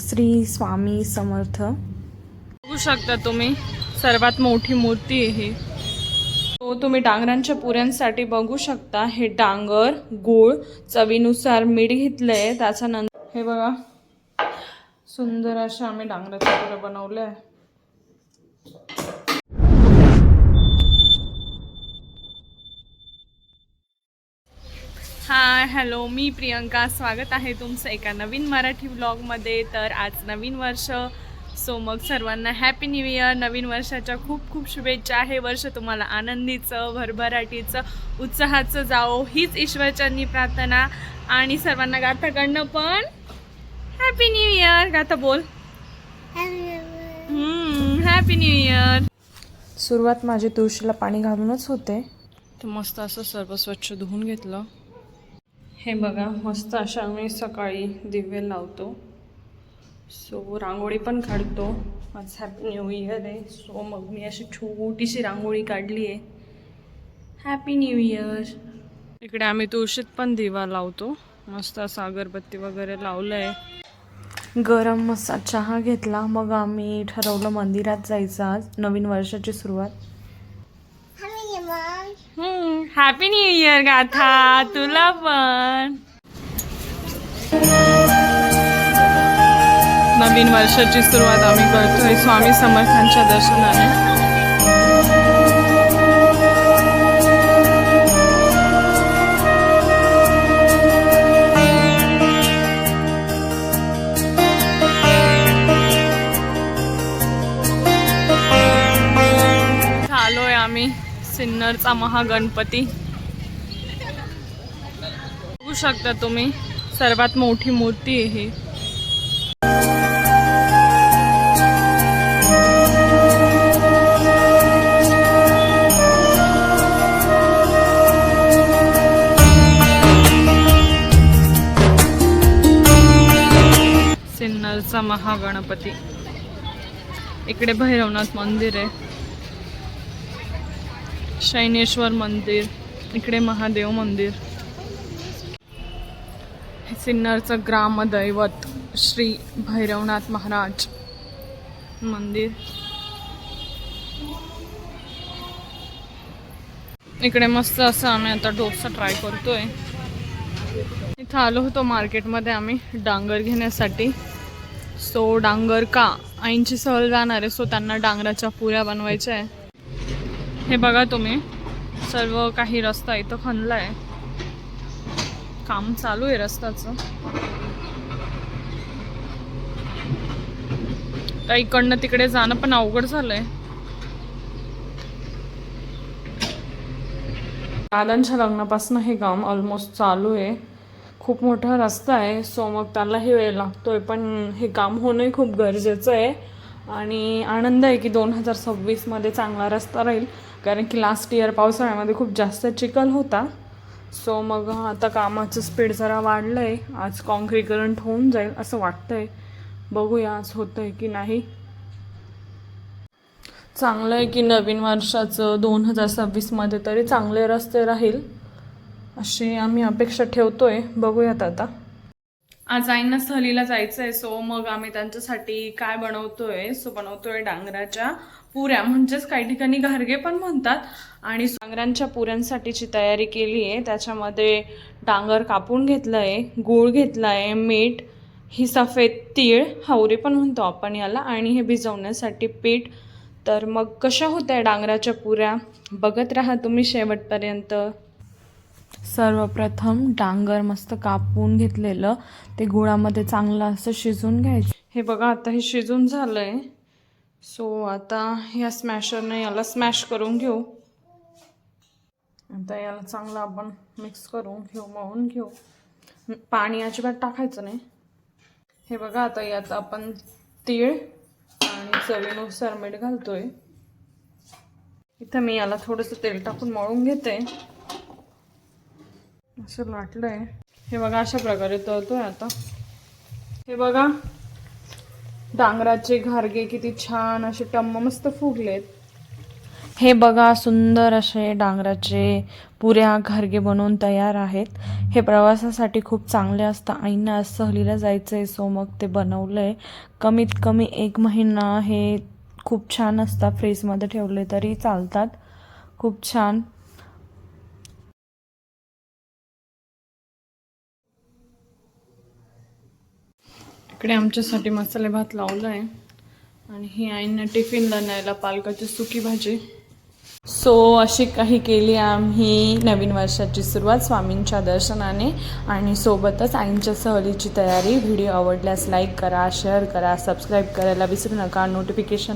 श्री स्वामी समर्थ. बघू शकता तुम्ही सर्वात मोठी मूर्ती आहे. ही तो तुम्ही डांगरांच्या पुऱ्यांसाठी बघू शकता. हे डांगर गूळ चवीनुसार मीठ घेतलंय त्याच्या नंतर हे बघा सुंदर अशा आम्ही डांगराच्या पुऱ्या बनवल्या. आहे हाय हॅलो मी प्रियंका. स्वागत आहे तुमचं एका नवीन मराठी व्लॉगमध्ये तर आज नवीन वर्ष. सो मग सर्वांना हॅपी न्यू इयर नवीन वर्षाच्या खूप खूप शुभेच्छा. हे वर्ष तुम्हाला आनंदीचं भरभराटीचं उत्साहाचं जाओ हीच ईश्वरचरणी प्रार्थना. आणि सर्वांना गाथाकडनं पण हॅपी न्यू इयर गाथा बोल. हॅपी न्यू इयर सुरुवात माझी तुळशीला पाणी घालूनच होते. तर मस्त असं सर्व स्वच्छ धुवून घेतलं. हे बघा मस्त अशा मी सकाळी दिवे लावतो. सो रांगोळी पण काढतो. आज हॅपी न्यू इयर आहे सो मग मी अशी छोटीशी रांगोळी काढली आहे. हॅपी न्यू इयर इकडे आम्ही तुळशीत पण दिवा लावतो. मस्त असं अगरबत्ती वगैरे लावलं आहे गरम असा चहा घेतला. मग आम्ही ठरवलं मंदिरात जायचं आज. नवीन वर्षाची सुरुवात. हॅपी न्यू इयर गाथा तुला पण नवीन वर्षाची सुरुवात आम्ही करतोय स्वामी समर्थांच्या दर्शनाने. सिन्नरचा महागणपती. बघू शकता तुम्ही सर्वात मोठी मूर्ती आहे ही. सिन्नरचा महागणपती. इकडे भैरवनाथ मंदिर आहे. शैनेश्वर मंदिर इकडे महादेव मंदिर. सिन्नरचं ग्रामदैवत श्री भैरवनाथ महाराज मंदिर. इकडे मस्त असं आम्ही आता डोसा ट्राय करतोय. इथं आलो होतो मार्केटमध्ये आम्ही डांगर घेण्यासाठी. सो डांगर का? आईंची सहल जाणार आहे सो त्यांना डांगराच्या पुऱ्या बनवायच्या आहे. हे बघा तुम्ही. सर्व काही रस्ता इथं खणला आहे काम चालू आहे रस्त्याचं. तर इकडनं तिकडे जाणं पण अवघड झालंय. दादांच्या लग्नापासून हे काम ऑलमोस्ट चालू आहे. खूप मोठा रस्ता आहे सो मग त्यालाही वेळ लागतोय पण हे काम होणंही खूप गरजेचं आहे. आणि आनंद आहे की दोन हजार सव्वीसमध्ये चांगला रस्ता राहील. कारण की लास्ट इयर पावसाळ्यामध्ये खूप जास्त चिखल होता. सो मग आता कामाचं स्पीड जरा वाढलं आहे आज कॉन्क्रीकरण होऊन जाईल असं वाटतं आहे बघूया आज होतं आहे की नाही. चांगलं आहे की नवीन वर्षाचं दोन हजार सव्वीसमध्ये तरी चांगले रस्ते राहील. अशी आम्ही अपेक्षा ठेवतो आहे बघूयात आता. आज आईंना सहलीला जायचं आहे सो मग आम्ही त्यांच्यासाठी काय बनवतोय? सो बनवतोय डांगराच्या पुऱ्या. म्हणजेच काही ठिकाणी घारगे पण म्हणतात. आणि डांगरांच्या पुऱ्यांसाठीची तयारी केली आहे. त्याच्यामध्ये डांगर कापून घेतलं आहे गूळ घेतला आहे मीठ ही सफेद तीळ हावरे पण म्हणतो आपण याला. आणि हे भिजवण्यासाठी पीठ. तर मग कशा होत्या डांगराच्या पुऱ्या? बघत राहा तुम्ही शेवटपर्यंत. सर्वप्रथम डांगर मस्त कापून घेतलेलं. ते गुळामध्ये चांगलं असं शिजून घ्यायचं. हे बघा आता हे शिजून झालं आहे सो आता ह्या स्मॅशरने याला स्मॅश करून घेऊ. आता याला चांगलं आपण मिक्स करून घेऊ मळून घेऊ. पाणी अजिबात टाकायचं नाही. हे बघा आता यात आपण तीळ आणि चवीनुसार मीठ घालतोय. इथं मी याला थोडंसं तेल टाकून मळून घेते. असं लाटलंय हे बघा अशा प्रकारे तळतोय आता. हे बघा डांगराचे घारगे किती छान असे टम्म मस्त फुगलेत. हे बघा सुंदर असे डांगराचे पुऱ्या घरगे बनवून तयार आहेत. हे प्रवासासाठी खूप चांगले असतं. आईंना आज सहलीला जायचं आहे सो मग ते बनवलं आहे कमीत कमी एक महिना हे खूप छान असतात. फ्रीजमध्ये ठेवले तरी चालतात. खूप छान. इकडे आमच्यासाठी मसाले भात लावला आहे आणि ही आईंना टिफिनला न्यायला पालकाची सुकी भाजी. सो अशी काही केली आम्ही नवीन वर्षाची सुरुवात स्वामींच्या दर्शनाने. आणि सोबतच आईंच्या सहलीची तयारी. व्हिडिओ आवडल्यास लाईक करा शेअर करा सबस्क्राईब करायला विसरू नका. नोटिफिकेशन